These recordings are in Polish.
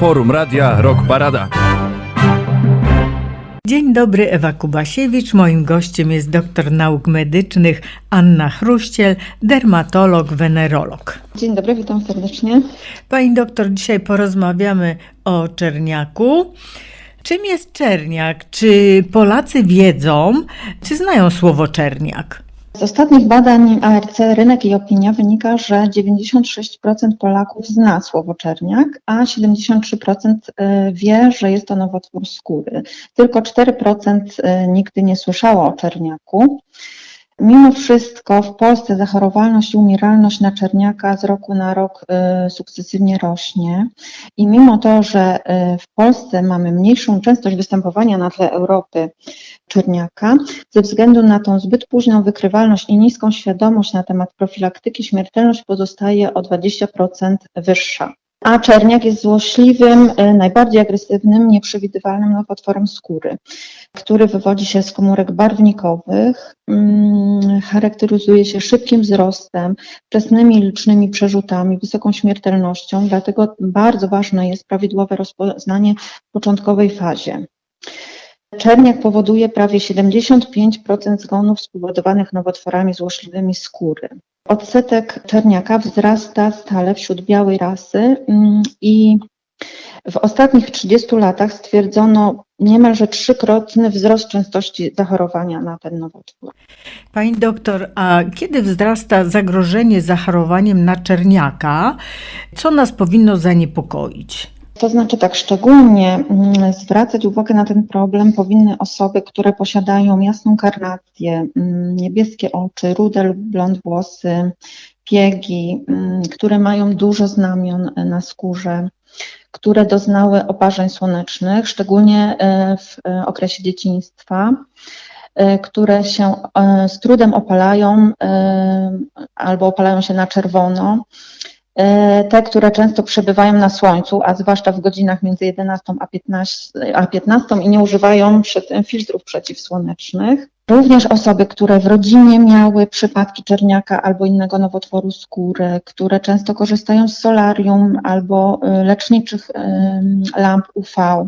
Forum Radia Rock Parada. Dzień dobry, Ewa Kubasiewicz. Moim gościem jest doktor nauk medycznych Anna Chruściel, dermatolog, wenerolog. Dzień dobry, witam serdecznie. Pani doktor, dzisiaj porozmawiamy o czerniaku. Czym jest czerniak? Czy Polacy wiedzą, czy znają słowo czerniak? Z ostatnich badań ARC Rynek i Opinia wynika, że 96% Polaków zna słowo czerniak, a 73% wie, że jest to nowotwór skóry. Tylko 4% nigdy nie słyszało o czerniaku. Mimo wszystko w Polsce zachorowalność i umieralność na czerniaka z roku na rok y, sukcesywnie rośnie i mimo to, że y, w Polsce mamy mniejszą częstość występowania na tle Europy czerniaka, ze względu na tą zbyt późną wykrywalność i niską świadomość na temat profilaktyki, śmiertelność pozostaje o 20% wyższa. A czerniak jest złośliwym, y, najbardziej agresywnym, nieprzewidywalnym nowotworem skóry, który wywodzi się z komórek barwnikowych, mm, charakteryzuje się szybkim wzrostem, wczesnymi licznymi przerzutami, wysoką śmiertelnością, dlatego bardzo ważne jest prawidłowe rozpoznanie w początkowej fazie. Czerniak powoduje prawie 75% zgonów spowodowanych nowotworami złośliwymi skóry. Odsetek czerniaka wzrasta stale wśród białej rasy mm, i w ostatnich 30 latach stwierdzono niemalże trzykrotny wzrost częstości zachorowania na ten nowotwór. Pani doktor, a kiedy wzrasta zagrożenie zachorowaniem na czerniaka, co nas powinno zaniepokoić? To znaczy tak, szczególnie mm, zwracać uwagę na ten problem powinny osoby, które posiadają jasną karnację, mm, niebieskie oczy, rude lub blond włosy, piegi, mm, które mają dużo znamion na skórze, które doznały oparzeń słonecznych, szczególnie e, w e, okresie dzieciństwa, e, które się z trudem opalają albo opalają się na czerwono te, które często przebywają na słońcu, a zwłaszcza w godzinach między 11 a 15, a 15 i nie używają przy tym filtrów przeciwsłonecznych. Również osoby, które w rodzinie miały przypadki czerniaka albo innego nowotworu skóry, które często korzystają z solarium albo leczniczych lamp UV.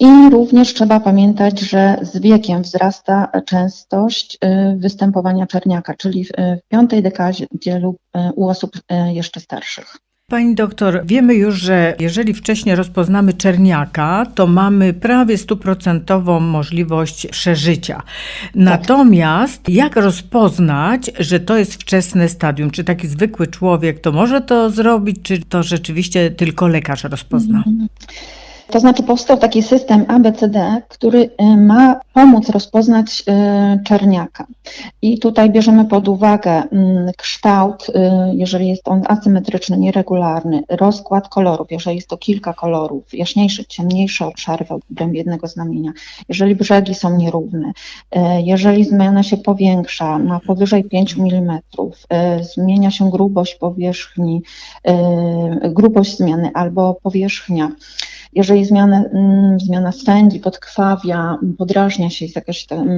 I również trzeba pamiętać, że z wiekiem wzrasta częstość występowania czerniaka, czyli w piątej dekadzie lub u osób jeszcze starszych. Pani doktor, wiemy już, że jeżeli wcześniej rozpoznamy czerniaka, to mamy prawie stuprocentową możliwość przeżycia. Natomiast jak rozpoznać, że to jest wczesne stadium? Czy taki zwykły człowiek to może to zrobić, czy to rzeczywiście tylko lekarz rozpozna? To znaczy powstał taki system ABCD, który ma pomóc rozpoznać czerniaka. I tutaj bierzemy pod uwagę kształt, jeżeli jest on asymetryczny, nieregularny, rozkład kolorów, jeżeli jest to kilka kolorów, jaśniejsze, ciemniejsze obszary w obrębie jednego znamienia, jeżeli brzegi są nierówne, jeżeli zmiana się powiększa, ma powyżej 5 mm, zmienia się grubość powierzchni, grubość zmiany albo powierzchnia, jeżeli zmiana, zmiana swędzi, podkrwawia, podrażnia się, jest jakiś tam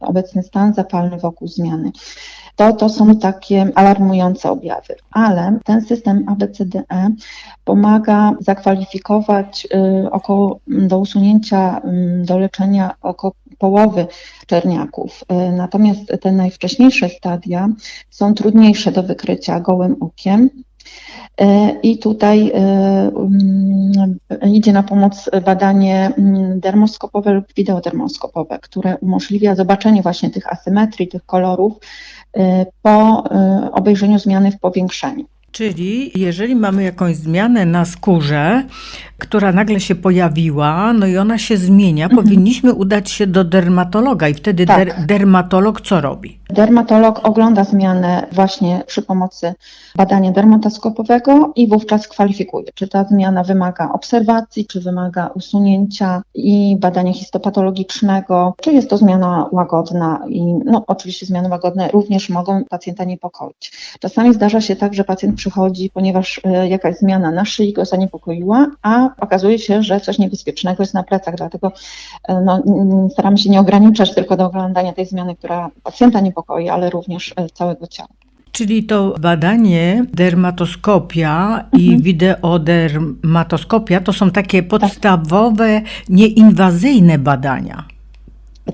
obecny stan zapalny wokół zmiany, to to są takie alarmujące objawy. Ale ten system ABCDE pomaga zakwalifikować około, do usunięcia, do leczenia około połowy czerniaków. Natomiast te najwcześniejsze stadia są trudniejsze do wykrycia gołym okiem. I tutaj idzie na pomoc badanie dermoskopowe lub wideodermoskopowe, które umożliwia zobaczenie właśnie tych asymetrii, tych kolorów po obejrzeniu zmiany w powiększeniu. Czyli jeżeli mamy jakąś zmianę na skórze, która nagle się pojawiła, no i ona się zmienia, Mhm. powinniśmy udać się do dermatologa i wtedy Tak. der, dermatolog co robi? Dermatolog ogląda zmianę właśnie przy pomocy badania dermatoskopowego i wówczas kwalifikuje, czy ta zmiana wymaga obserwacji, czy wymaga usunięcia i badania histopatologicznego, czy jest to zmiana łagodna i no oczywiście zmiany łagodne również mogą pacjenta niepokoić. Czasami zdarza się tak, że pacjent przychodzi, ponieważ e, jakaś zmiana na szyi go zaniepokoiła, a okazuje się, że coś niebezpiecznego jest na plecach, dlatego e, no, staramy się nie ograniczać tylko do oglądania tej zmiany, która pacjenta niepokoi, ale również e, całego ciała. Czyli to badanie dermatoskopia i Mhm. wideodermatoskopia to są takie podstawowe, nieinwazyjne badania,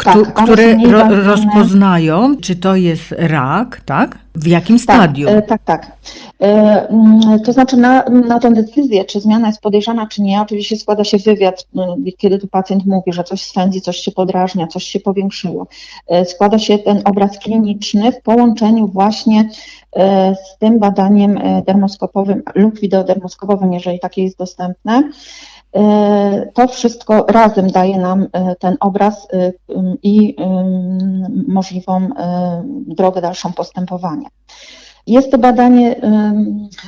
Tak, one które są ro- rozpoznają, czy to jest rak, tak? W jakim stadium? Tak, e, tak, tak. E, mm, To znaczy na, na tę decyzję, czy zmiana jest podejrzana, czy nie, oczywiście składa się wywiad, m, kiedy tu pacjent mówi, że coś swędzi, coś się podrażnia, coś się powiększyło. E, Składa się ten obraz kliniczny w połączeniu właśnie z tym badaniem dermoskopowym lub wideodermoskopowym, jeżeli takie jest dostępne. E, To wszystko razem daje nam e, ten obraz e, i możliwą drogę dalszą postępowania. Jest to badanie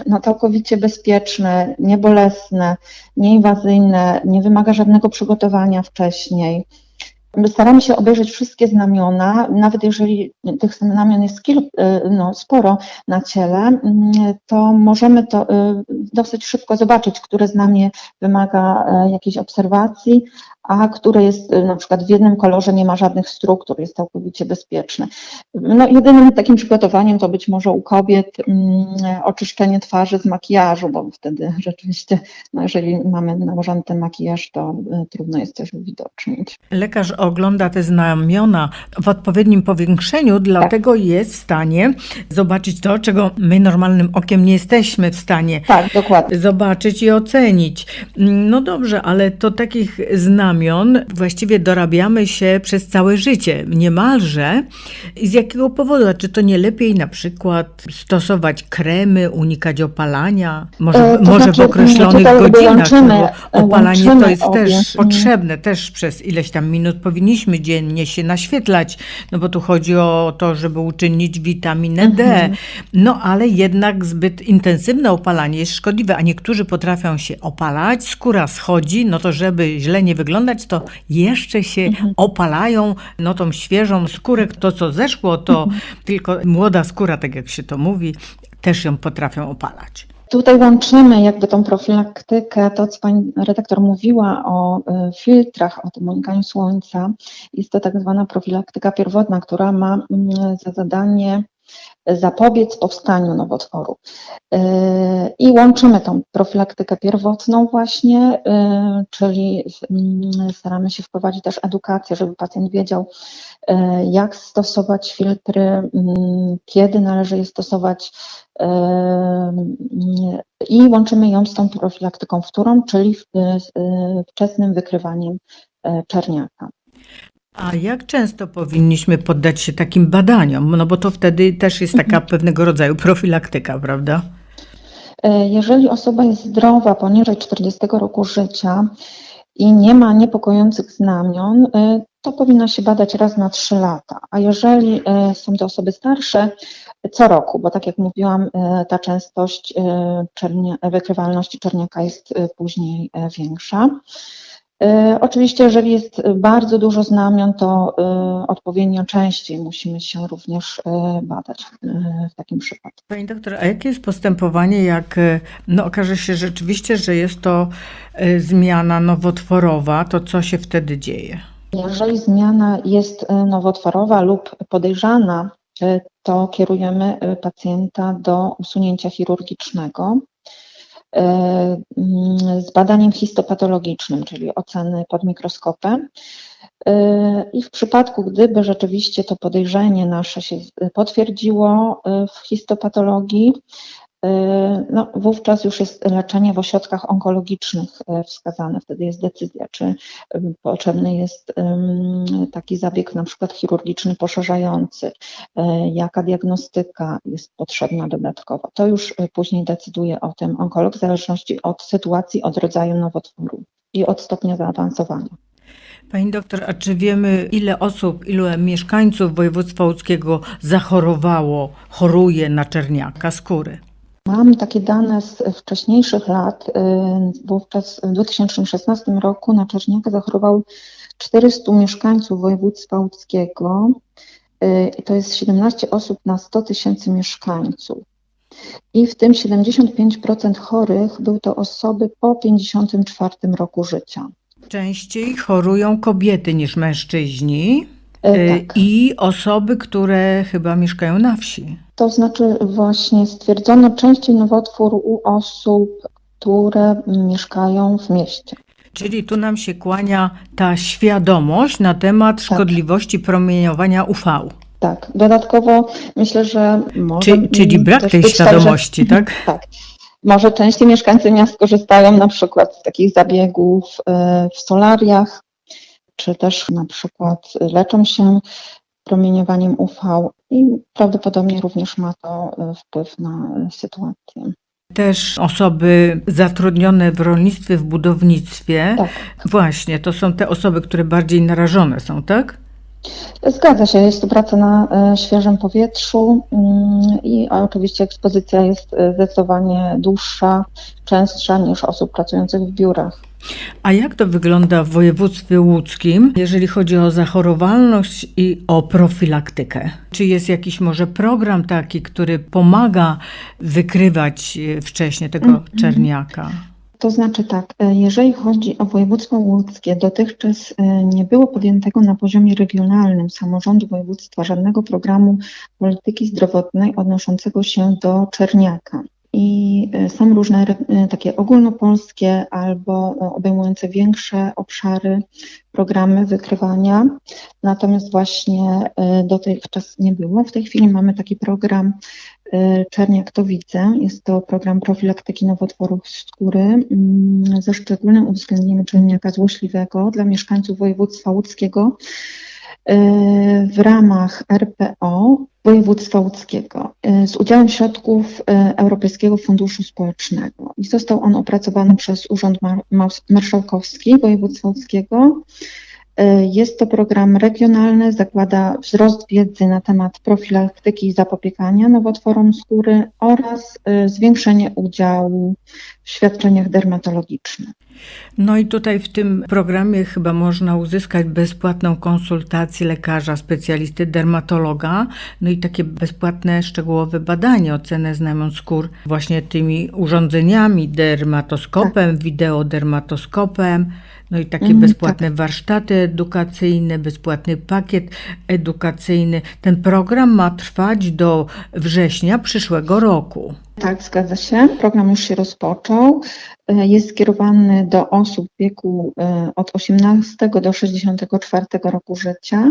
no, całkowicie bezpieczne, niebolesne, nieinwazyjne, nie wymaga żadnego przygotowania wcześniej. Staramy się obejrzeć wszystkie znamiona, nawet jeżeli tych znamion jest kilk, e, no, sporo na ciele, mm, to możemy to e, dosyć szybko zobaczyć, które znamie wymaga e, jakiejś obserwacji, a które jest na przykład w jednym kolorze nie ma żadnych struktur, jest całkowicie bezpieczne. No, jedynym takim przygotowaniem to być może u kobiet mm, oczyszczenie twarzy z makijażu, bo wtedy rzeczywiście, no, jeżeli mamy nałożony ten makijaż, to trudno jest coś uwidocznić. Lekarz ogląda te znamiona w odpowiednim powiększeniu, dlatego jest w stanie zobaczyć to, czego my normalnym okiem nie jesteśmy w stanie Tak, dokładnie. zobaczyć i ocenić. No dobrze, ale to takich znamion właściwie dorabiamy się przez całe życie, niemalże. I z jakiego powodu? A Czy to nie lepiej na przykład stosować kremy, unikać opalania? Może, E, to może znaczy, w określonych godzinach, łączymy- bo opalanie to jest obie. też Mm. potrzebne, też przez ileś tam minut powinniśmy dziennie się naświetlać, no bo tu chodzi o to, żeby uczynić witaminę D. Mhm. No ale jednak zbyt intensywne opalanie jest szkodliwe, a niektórzy potrafią się opalać, skóra schodzi, no to żeby źle nie wyglądać, to jeszcze się Mhm. opalają, no tą świeżą skórę, to co zeszło, to Mhm. tylko młoda skóra, tak jak się to mówi, też ją potrafią opalać. Tutaj łączymy jakby tą profilaktykę, to co pani redaktor mówiła o y, filtrach, o tym unikaniu słońca. Jest to tak zwana profilaktyka pierwotna, która ma mm, za zadanie zapobiec powstaniu nowotworu. Y, I łączymy tą profilaktykę pierwotną właśnie, y, czyli mm, staramy się wprowadzić też edukację, żeby pacjent wiedział, y, jak stosować filtry, mm, kiedy należy je stosować, i łączymy ją z tą profilaktyką wtórą, czyli wczesnym wykrywaniem czerniaka. A jak często powinniśmy poddać się takim badaniom? No bo to wtedy też jest taka Mhm. pewnego rodzaju profilaktyka, prawda? E, Jeżeli osoba jest zdrowa poniżej 40 roku życia i nie ma niepokojących znamion, e, to powinna się badać raz na 3 lata. A jeżeli e, są to osoby starsze, co roku, bo tak jak mówiłam, ta częstość czernia, wykrywalności czerniaka jest później większa. E, Oczywiście, jeżeli jest bardzo dużo znamion, to e, odpowiednio częściej musimy się również e, badać w takim przypadku. Pani doktor, a jakie jest postępowanie, jak no, okaże się rzeczywiście, że jest to zmiana nowotworowa, to co się wtedy dzieje? Jeżeli zmiana jest nowotworowa lub podejrzana, to kierujemy pacjenta do usunięcia chirurgicznego z badaniem histopatologicznym, czyli oceny pod mikroskopem. E, I w przypadku, gdyby rzeczywiście to podejrzenie nasze się e, potwierdziło e, w histopatologii, e, no, wówczas już jest leczenie w ośrodkach onkologicznych e, wskazane. Wtedy jest decyzja, czy em, potrzebny jest taki zabieg na przykład chirurgiczny poszerzający, jaka diagnostyka jest potrzebna dodatkowo. To już później decyduje o tym onkolog w zależności od sytuacji, od rodzaju nowotworu i od stopnia zaawansowania. Pani doktor, a czy wiemy, ile osób, ilu mieszkańców województwa łódzkiego zachorowało, choruje na czerniaka skóry? Mam takie dane z wcześniejszych lat. y, Wówczas w 2016 roku na czerniaka zachorowało 400 mieszkańców województwa łódzkiego. y, to jest 17 osób na 100 tysięcy mieszkańców. I w tym 75% chorych były to osoby po 54 roku życia. Częściej chorują kobiety niż mężczyźni. E, Y, Tak. I osoby, które chyba mieszkają na wsi. To znaczy właśnie stwierdzono częściej nowotwór u osób, które mieszkają w mieście. Czyli tu nam się kłania ta świadomość na temat szkodliwości promieniowania UV. Tak, dodatkowo myślę, że może Czy, czyli brak tej być tak, że- świadomości, tak? Tak. Może częściej mieszkańcy miast korzystają na przykład z takich zabiegów e, w solariach, czy też na przykład leczą się promieniowaniem UV i prawdopodobnie również ma to e, wpływ na e, sytuację. Też osoby zatrudnione w rolnictwie, w budownictwie. Tak. Właśnie, to są te osoby, które bardziej narażone są, tak? Zgadza się, jest to praca na e, świeżym powietrzu mm, i oczywiście ekspozycja jest zdecydowanie dłuższa, częstsza niż osób pracujących w biurach. A jak to wygląda w województwie łódzkim, jeżeli chodzi o zachorowalność i o profilaktykę? Czy jest jakiś może program taki, który pomaga wykrywać e, wcześniej tego Mhm. czerniaka? To znaczy tak, e, jeżeli chodzi o województwo łódzkie, dotychczas e, nie było podjętego na poziomie regionalnym samorządu województwa żadnego programu polityki zdrowotnej odnoszącego się do czerniaka. I e, są różne e, takie ogólnopolskie albo e, obejmujące większe obszary programy wykrywania. Natomiast właśnie dotychczas nie było. W tej chwili mamy taki program Czerniak to widzę. Jest to program profilaktyki nowotworów skóry mm, ze szczególnym uwzględnieniem czerniaka złośliwego dla mieszkańców województwa łódzkiego w ramach RPO województwa łódzkiego e, z udziałem środków e, Europejskiego Funduszu Społecznego. I został on opracowany przez Urząd Marszałkowski województwa łódzkiego. Jest to program regionalny, zakłada wzrost wiedzy na temat profilaktyki i zapobiegania nowotworom skóry oraz zwiększenie udziału w świadczeniach dermatologicznych. No i tutaj w tym programie chyba można uzyskać bezpłatną konsultację lekarza, specjalisty, dermatologa, no i takie bezpłatne, szczegółowe badanie, ocenę znamion skór właśnie tymi urządzeniami, dermatoskopem, wideodermatoskopem, no i takie Mhm, bezpłatne warsztaty edukacyjne, bezpłatny pakiet edukacyjny. Ten program ma trwać do września przyszłego roku. Tak, zgadza się. Program już się rozpoczął. Jest skierowany do osób w wieku e, od 18 do 64 roku życia,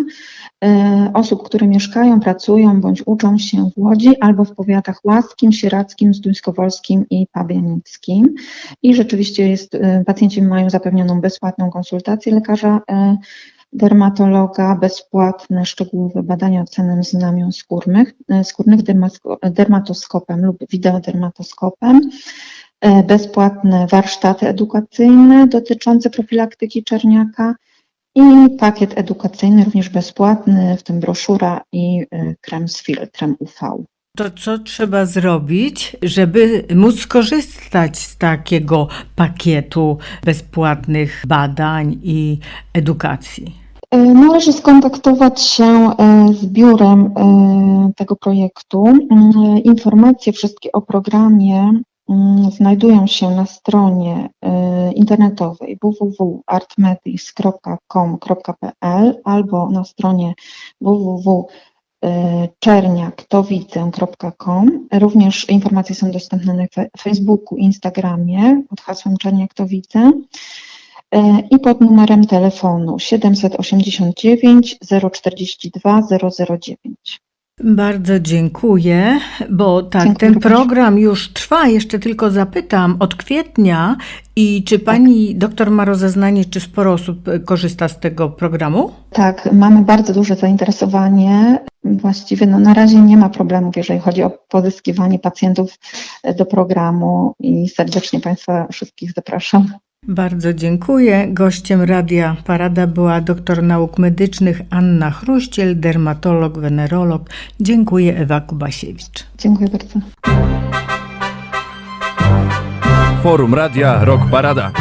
e, osób, które mieszkają, pracują bądź uczą się w Łodzi albo w powiatach łaskim, sieradzkim, zduńskowolskim i pabianickim. I rzeczywiście jest, e, pacjenci mają zapewnioną bezpłatną konsultację lekarza dermatologa, bezpłatne szczegółowe badania oceną znamion skórnych, skórnych dermatoskopem lub wideodermatoskopem, bezpłatne warsztaty edukacyjne dotyczące profilaktyki czerniaka i pakiet edukacyjny również bezpłatny, w tym broszura i e, krem z filtrem UV. To co trzeba zrobić, żeby móc skorzystać z takiego pakietu bezpłatnych badań i edukacji? E, Należy skontaktować się e, z biurem e, tego projektu. Informacje wszystkie o programie znajdują się na stronie e, internetowej www.artmedis.com.pl albo na stronie www.czerniaktowidzę.com. Również informacje są dostępne na Facebooku, Instagramie pod hasłem Czerniak to widzę e, i pod numerem telefonu 789 042 009. Bardzo dziękuję, bo tak, Dziękuję ten również. program już trwa. Jeszcze tylko zapytam od kwietnia i czy pani doktor ma rozeznanie, czy sporo osób korzysta z tego programu? Tak, mamy bardzo duże zainteresowanie. Właściwie no, na razie nie ma problemów, jeżeli chodzi o pozyskiwanie pacjentów do programu i serdecznie Państwa wszystkich zapraszam. Bardzo dziękuję. Gościem Radia Parada była doktor nauk medycznych Anna Chruściel, dermatolog, wenerolog. Dziękuję Ewa Kubasiewicz. Dziękuję bardzo. Forum Radia Rock Parada.